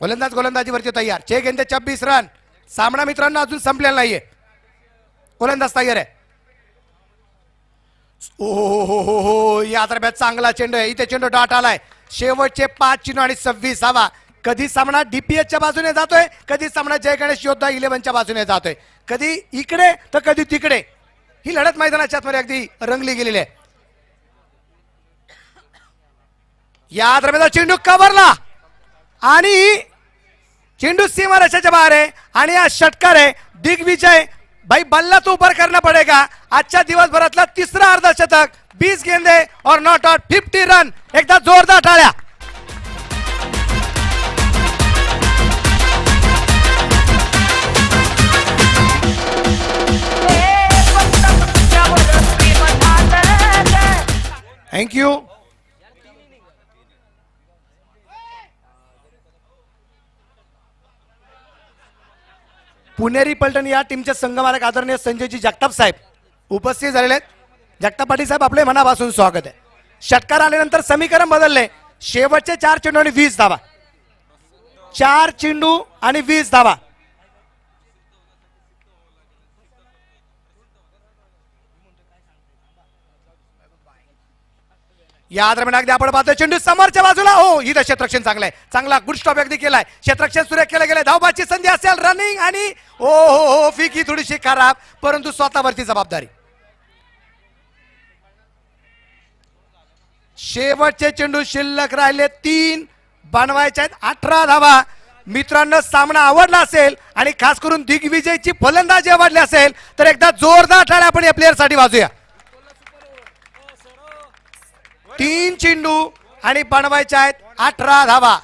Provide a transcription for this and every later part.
गोलंदाज गोलंदाजीवरती तयार. चे गेंदे छब्बीस रन. सामना मित्रांनो अजून संपलेला नाहीये. गोलंदाज तयार आहे. ओ हो हो हो हो या दरम्यान चांगला चेंडू आहे. इथे चेंडू डॉट आलाय. शेवटचे पाच चिन्ह आणि सव्वीस हवा कधी सामना डीपीएसच्या बाजूने जातोय कधी सामना जय गणेश योद्धा इलेव्हनच्या बाजूने जातोय. कधी इकडे तर कधी तिकडे. ही लढत मैदानाच्या आतमध्ये अगदी रंगली गेलेली आहे. या दरम्यान चेंडू कव्हरला आणि चेंडू सीमा रशाच्या बाहेर आहे आणि हा षटकार आहे. दिग्विजय भाई बल्ला तो ऊपर करना पड़ेगा. आजच्या दिवसभरातला तिसरा अर्धशतक. बीस गेंदे और नॉट आउट फिफ्टी रन एकदा जोरदार टाळ्या. थँक्यू पुणेरी पलटण या टीमचे संघमालक आदरणीय संजयजी जगताप साहेब उपस्थित झालेले आहेत. जगताप पाटील साहेब आपले मनापासून स्वागत आहे. षटकार आल्यानंतर समीकरण बदलले. शेवटचे चार चेंडू आणि वीस धावा. चार चेंडू आणि वीस धावा. या दरम्यान अगदी आपण पाहतोय चेंडू समोरच्या बाजूला. हो इथं क्षेत्रक्षण चांगलं आहे. चांगला गुड स्टॉप अगदी केलाय. क्षेत्रक्षण सुरेख केलं गेलं धावबाची संधी असेल रनिंग आणि ओ हो हो फिकी थोडीशी खराब परंतु स्वतःवरती जबाबदारी. शेवटचे चेंडू शिल्लक राहिले तीन बनवायचे आहेत अठरा धावा. मित्रांनो सामना आवडला असेल आणि खास करून दिग्विजयची फलंदाजी आवडली असेल तर एकदा जोरदार टाळ्या आपण या प्लेअरसाठी वाजूया. तीन चेंडू आणि बनवायचे आहेत अठरा धावा.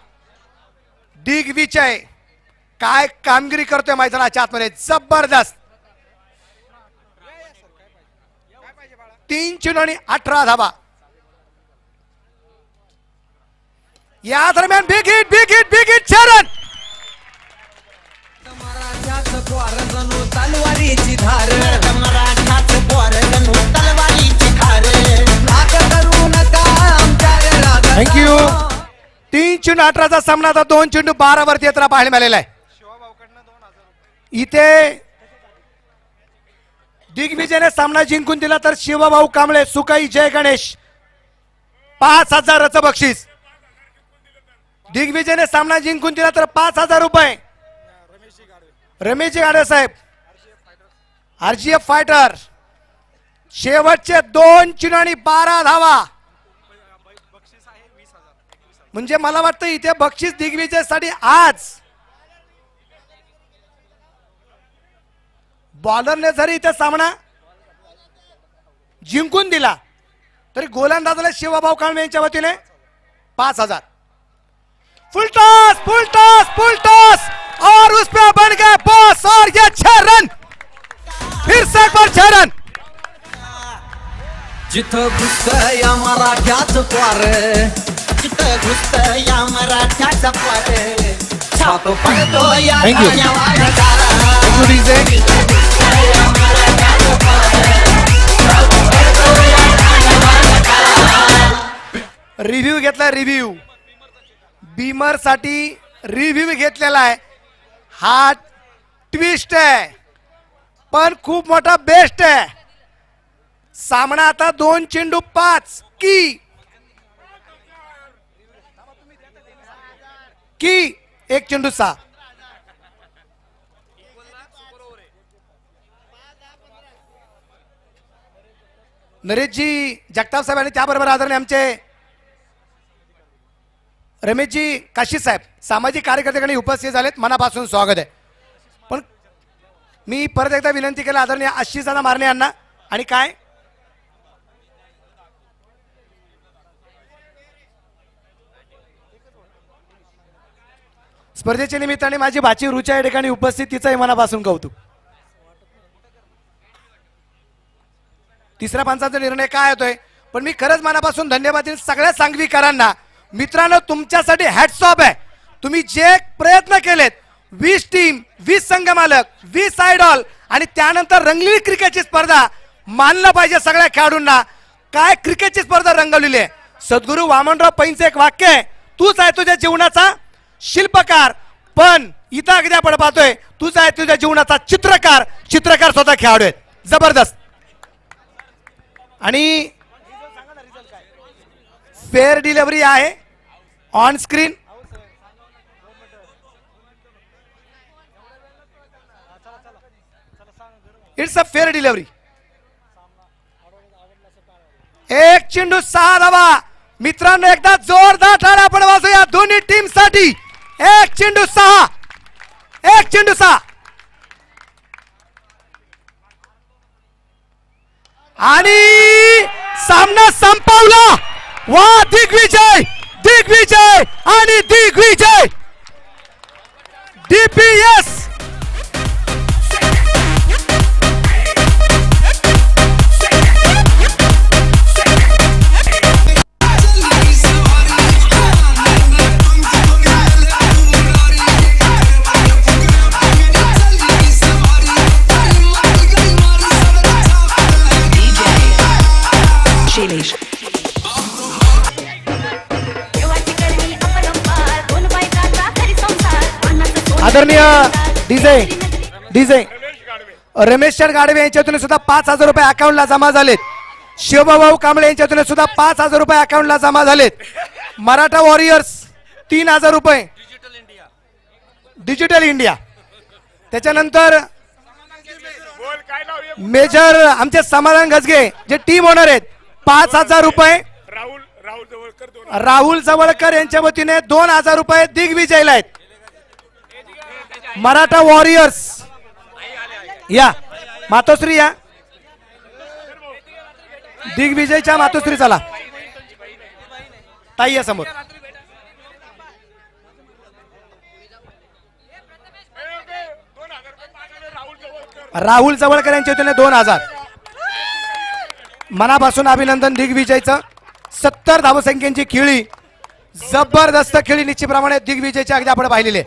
दिग्विजय काय कामगिरी करतोय मैदानाच्या आतमध्ये? जबरदस्त. तीन चेंडू आणि अठरा धावा. या दरम्यान big hit big hit big hit चरण मराठ्याचं पोरं जणू तलवारीची धार थँक्यू तीन चेंडू अठराचा सामना आता दोन चेंडू बारा वरती येताना पाहायला मिळालेला आहे. इथे दिग्विजयने सामना जिंकून दिला तर शिवभाऊ कांबळे सुकाई जय गणेश. पाच हजाराचं बक्षीस. दिग्विजयने सामना जिंकून दिला तर पाच हजार रुपये. रमेशजी गाडे साहेब. RGF fighter. शेवटचे दोन चेंडू आणि बारा धावा. म्हणजे मला वाटतं इथे बक्षीस दिग्विजयसाठी आज बॉलरने जरी इथे सामना जिंकून दिला तरी गोलंदाजाला शिवभाऊ कांबळे यांच्या वतीने पाच हजार. फुलटॉस फुलटॉस फुलटॉस और उस पे बन गए बॉस और ये जिथं घुसतं या मराठ्याचं पोर. तिथं घुसत या मराठाचा पोर. छाप पडतो या Thank you. गाण्यावाला. रिव्ह्यू घेतला रिव्ह्यू बीमरसाठी रिव्ह्यू घेतलेला आहे. हा ट्विस्ट आहे. पण खूप मोठा बेस्ट आहे. सामना आता दोन चेंडू पाच. की? की? एक चेंडू सहा. नरेशजी जगताप साहेब आणि त्याबरोबर आदरणीय आमचे रमेशजी काशी साहेब सामाजिक कार्यकर्त्याकडे उपस्थित झालेत. मनापासून स्वागत आहे. पण मी परत एकदा विनंती केला आदरणीय आशिष दादा मारणे यांना. आणि काय? स्पर्धेच्या निमित्ताने माझी भाची रुचा या ठिकाणी उपस्थित तिचंही मनापासून कौतुक. तिसऱ्या पंचाचा निर्णय काय होतोय? पण मी खरंच मनापासून धन्यवाद देईन सगळ्या सांगवीकरांना मित्रांनो तुमच्यासाठी हॅटसॉप आहे. तुम्ही जे प्रयत्न केलेत वीस टीम वीस संघ मालक वीस आयडॉल आणि त्यानंतर रंगलेली क्रिकेटची स्पर्धा मानलं पाहिजे सगळ्या खेळाडूंना. काय क्रिकेटची स्पर्धा रंगवलेली आहे? सद्गुरू वामनराव पैंचं एक वाक्य आहे तूच आहे तुझ्या जीवनाचा शिल्पकार. पण इथं अगदी आपण पाहतोय तुझा आहे तुझ्या जीवनाचा चित्रकार. चित्रकार स्वतः खेळाडू आहेत. जबरदस्त. आणि फेअर डिलिव्हरी आहे. On screen it's a fair delivery एक चेंडू सहा धावा. मित्रांनो एकदा जोरदार टाळ्या आपण वाजूया दोन्ही टीमसाठी. एक चेंडू सहा. एक चेंडू सहा. आणि सामना संपवला. वा दिग्विजय दिग्विजय आणि दिग्विजय. डीपीएस आदरणीय डीजे डीजे. रमेशचंद गाडवे यांच्यातून सुद्धा पाच हजार रुपये अकाउंटला जमा झालेत. शिवभाऊ कांबळे यांच्यातून सुद्धा पाच हजार रुपये अकाउंटला जमा झालेत. मराठा वॉरियर्स तीन हजार रुपये. डिजिटल इंडिया त्याच्यानंतर मेजर आमचे समाधान गजगे जे टीम ओनर आहेत पाच हजार रुपये. राहुल राहुल जवळकर दोन राहुल जवळकर यांच्या वतीने दोन हजार रुपये दिग्विजयला आहेत. मराठा वॉरियर्स. या. मातोश्री या. दिग्विजयच्या मातोश्री चला. ताई या समोर. राहुल जवळकर यांच्या वतीने दोन हजार. मनापासून अभिनंदन दिग्विजयचं. सत्तर धावसंख्यांची खेळी जबरदस्त खेळी निश्चितप्रमाणे दिग्विजयच्या अगदी आपण पाहिलेले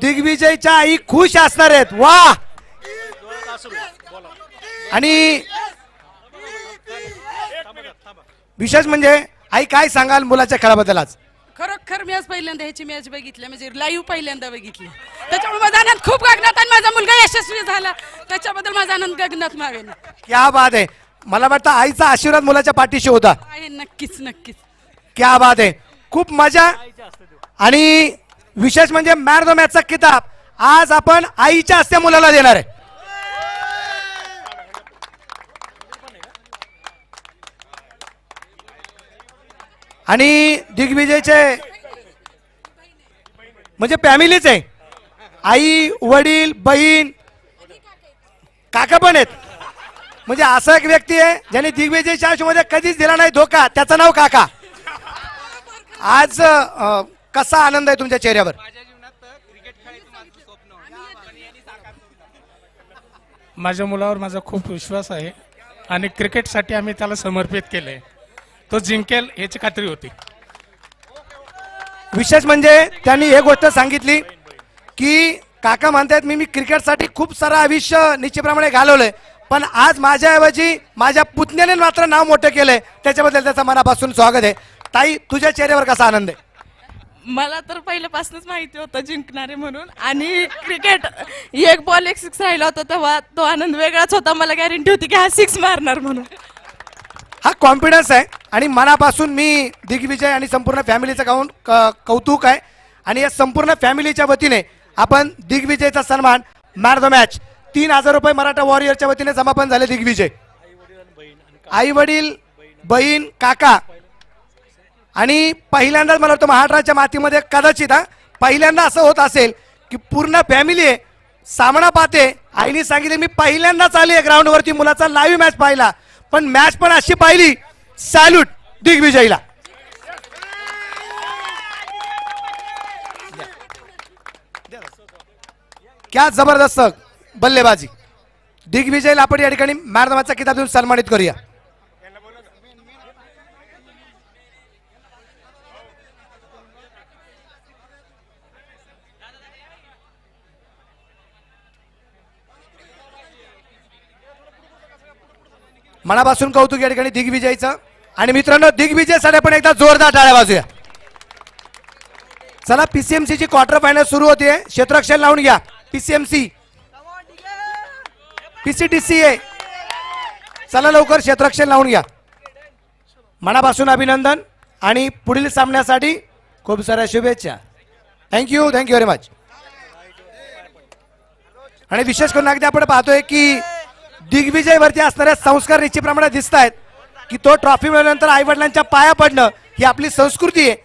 दिग्विजयच्या आई खुश असणार आहेत. वा! आणि विशेष म्हणजे आई काय सांगाल मुलाच्या खेळाबद्दल आज? खरोखर मी आज पहिल्यांदा ह्याची मॅच बघितली म्हणजे लाईव्ह पहिल्यांदा बघितली. त्याच्यामुळे माझा आनंद खूप गगनात आणि माझा मुलगा यशस्वी झाला. त्याच्याबद्दल माझा आनंद गगनात मावेल क्या बात आहे. मला वाटतं आईचा आशीर्वाद मुलाच्या पाठीशी होता. आहे नक्कीच नक्कीच. क्या बात आहे. खूप मजा. आणि विशेष म्हणजे मॅन द मॅचचा किताब. आज आपण आईच्या हस्ते मुलाला देणार आहे. आणि दिग्विजयचे म्हणजे फॅमिलीच आहे. आई वडील बहीण काका पण आहेत. म्हणजे असा एक व्यक्ती आहे ज्याने दिग्विजयच्या आयुष्यामध्ये कधीच दिला नाही धोका. त्याचं नाव काका. आज कसा आनंद आहे तुमच्या चेहऱ्यावर? माझ्या मुलावर माझा खूप विश्वास आहे आणि क्रिकेटसाठी आम्ही त्याला समर्पित केले तो जिंकेल याची खात्री होती. विशेष म्हणजे त्यांनी एक गोष्ट सांगितली की काका म्हणतायत मी मी क्रिकेटसाठी खूप सारं आयुष्य निश्चितप्रमाणे घालवलंय पण आज माझ्याऐवजी माझ्या पुतण्याने मात्र नाव मोठं केलंय. त्याच्याबद्दल त्याचं मनापासून स्वागत आहे. ताई तुझ्या चेहऱ्यावर कसा आनंद आहे? मला तर पहिल्यापासूनच माहिती होतं जिंकणारे म्हणून. आणि क्रिकेट एक बॉल एक सिक्स राहिला होता तेव्हा तो आनंद वेगळाच होता. मला गॅरंटी होती की हा सिक्स मारणार म्हणून. हा कॉन्फिडन्स आहे आणि मनापासून मी दिग्विजय आणि संपूर्ण फॅमिलीचं काऊन क- कौतुक आहे. आणि या संपूर्ण फॅमिलीच्या वतीने आपण दिग्विजयचा सन्मान मॅन द मॅच तीन हजार रुपये मराठा वॉरियरच्या वतीने जमापन झाले दिग्विजय. आई वडील बहीण काका. आणि पहिल्यांदाच मला वाटतं महाराष्ट्राच्या मातीमध्ये कदाचित हा पहिल्यांदा असं होत असेल की पूर्ण फॅमिली आहे सामना पाहते. आईने सांगितले मी पहिल्यांदाच आले ग्राउंडवरती मुलाचा लाईव्ह मॅच पाहिला पण मॅच पण अशी पाहिली सॅल्यूट दिग्विजयला. क्या जबरदस्त बल्लेबाजी. दिग्विजयला आपण या ठिकाणी मॅरदमाचा किताब देऊन सन्मानित करूया. मनापासून कौतुक या ठिकाणी दिग्विजयचं. आणि मित्रांनो दिग्विजयसाठी आपण एकदा जोरदार टाळ्या वाजूया. चला पीसीएमसी ची क्वार्टर फायनल सुरू होते क्षेत्रक्षण लावून घ्या. पीसीएमसी पीसीडीसीए चला लवकर क्षेत्रक्षण लावून घ्या. मनापासून अभिनंदन आणि पुढील सामन्यासाठी खूप साऱ्या शुभेच्छा. थँक्यू थँक्यू व्हेरी मच आणि विशेष करून अगदी आपण पाहतोय की दिग्विजयवरती असणाऱ्या संस्कार निश्चितप्रमाणे दिसत आहेत की तो ट्रॉफी मिळवल्यानंतर आईवडिलांच्या पाया पडणं ही आपली संस्कृती आहे.